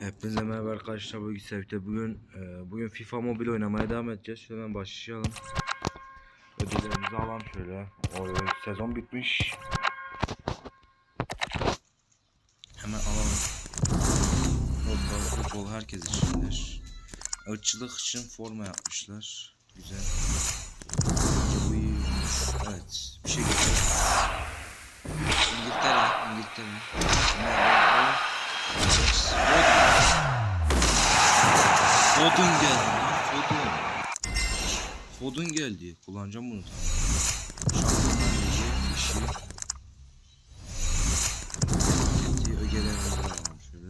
Hepinize merhaba arkadaşlar bugün Sevde bugün e, bugün FIFA Mobile oynamaya devam edeceğiz. Şöyle hemen başlayalım. Ödüllerimizi alalım şöyle. O, sezon bitmiş. Hemen alalım. Futbol, futbol herkes içindir. Irkçılık için forma yapmışlar. Güzel. Bu iyi. Evet. Bir şey geçelim. İngiltere, İngiltere. Fodun geldi lan Fodun. Fodun geldi. Kullanacağım bunu. Şampiyonlar Ligi işi. De alalım şöyle.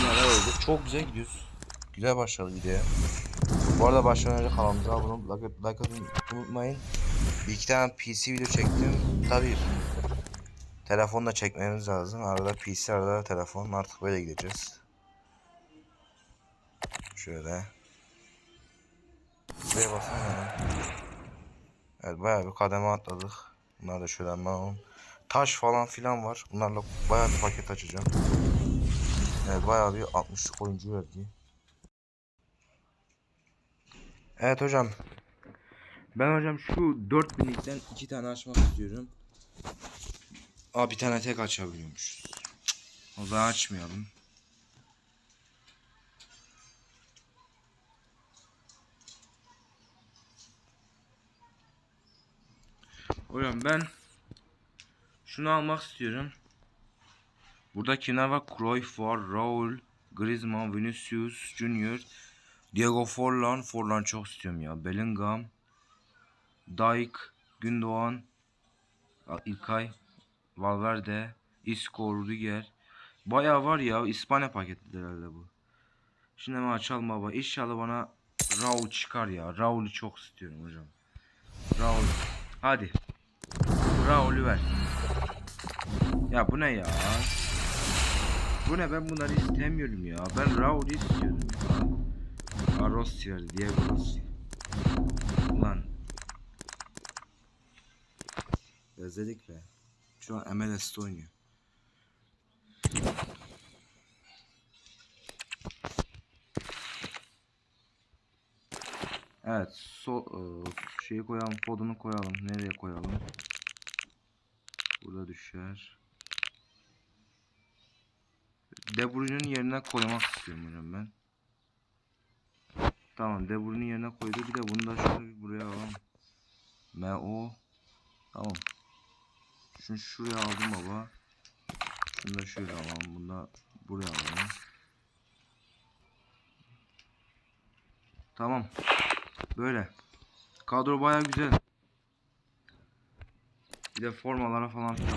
Bunlara olduk. Çok güzel gidiyoruz. Güzel başladı videoya. Bu arada başlamadan önce kanalımıza abone olup like, like unutmayın. Bir iki tane PC video çektim. Tabii telefonla çekmemiz lazım. Arada PC arada telefon artık böyle gideceğiz. Şöyle. Buraya baksana. Evet bayağı bir kademe atladık. Bunlar da şöyle alalım. Taş falan filan var. Bunlarla bayağı bir paket açacağım. Evet bayağı bir 60'lık oyuncu verdi. Evet hocam. Ben hocam şu 4000'likten iki tane açmak istiyorum. Aa bir tane tek açabiliyormuşuz. O zaman açmayalım. Hocam ben şunu almak istiyorum. Burada kimler var? Cruyff var, Raul, Griezmann, Vinicius Junior, Diego Forlan. Forlan çok istiyorum ya. Bellingham, Dijk, Gündoğan, İlkay, Valverde, Isco, Rudiger. Bayağı var ya. İspanya paketi herhalde bu. Şimdi hemen açalım baba. İnşallah bana Raul çıkar ya. Raul'ü çok istiyorum hocam. Raul. Hadi. Raul'ü ver. Ya bu ne ya? Bu ne ben bunları istemiyorum ya. Ben Raul'ü istiyorum ya. Aa, Rossi verdi. Diego Rossi. Ulan. Özledik be. Şu an MLS'te oynuyor. Evet, so e, şeyi koyalım, kodunu koyalım. Nereye koyalım? Burada düşer. De Bruyne'nin yerine koymak istiyorum hocam ben. Tamam, De Bruyne'nin yerine koydu. Bir de bunu da şöyle bir buraya alalım. MO. Tamam. Şunu şuraya aldım baba. Şunu da şöyle alalım. Bunu da buraya alalım. Tamam. Böyle. Kadro baya güzel. Bir de formalara falan filan.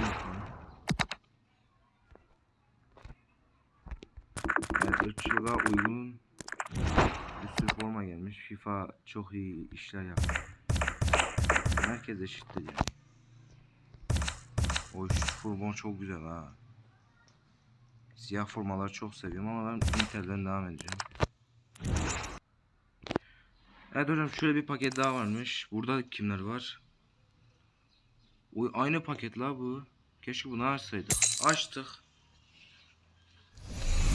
Evet ırkçılığa uygun bir sürü forma gelmiş. FIFA çok iyi işler yapıyor. Herkes eşittir yani. O forma çok güzel ha. Siyah formaları çok seviyorum ama ben Inter'den devam edeceğim. Evet hocam şöyle bir paket daha varmış. Burada kimler var? Oy aynı paket la bu. Keşke bunu açsaydık. Açtık.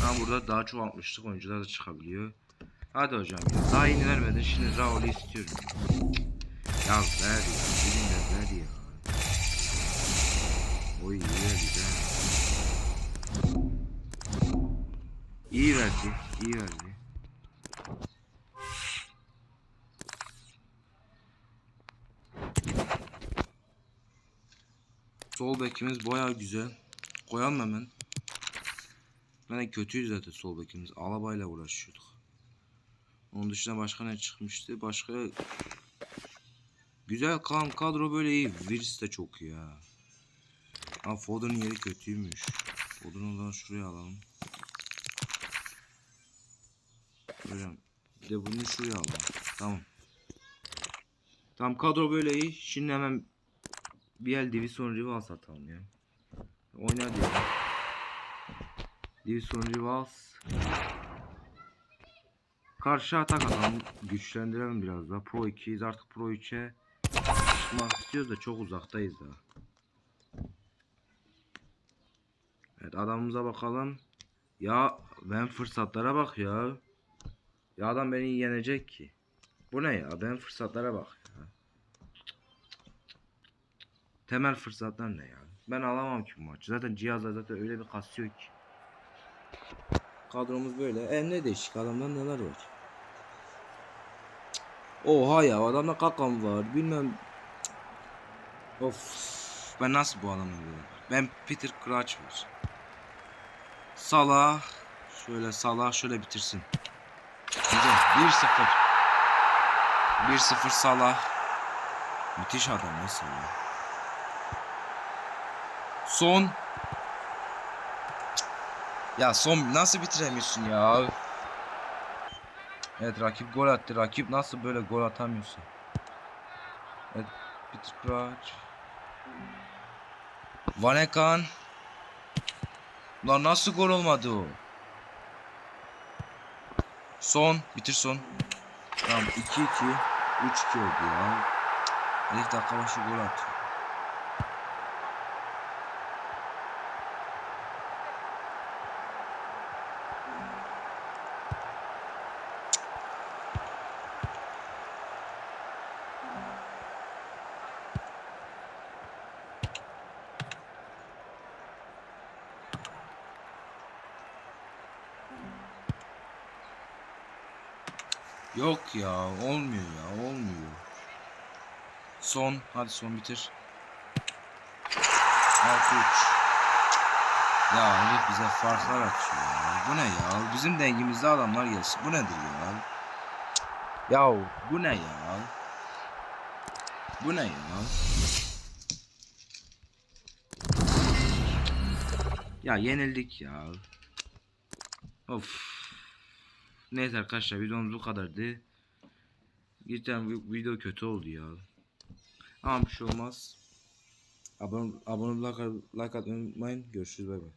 Ama burada daha çok atmıştık. Oyuncular da çıkabiliyor. Hadi hocam ya. Daha yeni vermedin. Şimdi Raul'ü istiyorum. Ya ver ya. Bilin de ver ya. Oy iyi verdi be. İyi verdi. iyi verdi. Sol bekimiz baya güzel. Koyalım hemen. Yani kötüyüz zaten sol bekimiz. Alabayla uğraşıyorduk. Onun dışında başka ne çıkmıştı? Başka Güzel kan kadro böyle iyi. Virüs de çok iyi ha. Ha yeri kötüymüş. Foden'ı zaman şuraya alalım. Hocam bir de bunu şuraya alalım. Tamam. Tamam kadro böyle iyi. Şimdi hemen bir el Division Rival satalım ya. Oyna ya. Division Rivals. Karşı atak atalım. Güçlendirelim biraz daha. Pro 2'yiz artık Pro 3'e. Çıkmak istiyoruz da çok uzaktayız daha. Evet adamımıza bakalım. Ya Ben fırsatlara bak ya. Ya adam beni yenecek ki. Bu ne ya? Ben fırsatlara bak ya. Temel fırsatlar ne ya? Ben alamam ki bu maçı. Zaten cihazlar zaten öyle bir kasıyor ki. Kadromuz böyle. E ne değişik adamlar neler var. Oha ya adamda kakam var. Bilmem. Of. Ben nasıl bu adamı böyle? Ben Peter Crouch var. Salah. Şöyle Salah şöyle bitirsin. Güzel. 1-0. 1-0 Salah. Müthiş adam ya Salah. Son. Ya son nasıl bitiremiyorsun ya? Evet rakip gol attı. Rakip nasıl böyle gol atamıyorsun? Evet Peter Crouch. Vanekan. Lan nasıl gol olmadı o? Son. Bitir son. Tamam 2-2. 3-2 oldu ya. Herif dakika başı gol atıyor. Yok ya olmuyor ya olmuyor. Son hadi son bitir. 6-3. Ya herif bize farklar açıyor ya. Bu ne ya? Bizim dengimizde adamlar gelsin. Bu nedir ya? Ya bu ne ya? Bu ne ya? Ya yenildik ya. Of. Neyse arkadaşlar videomuz bu kadardı. Vi- video kötü oldu ya. Ama bir şey olmaz. Abone, abone like, like atmayı unutmayın. Görüşürüz bay bay.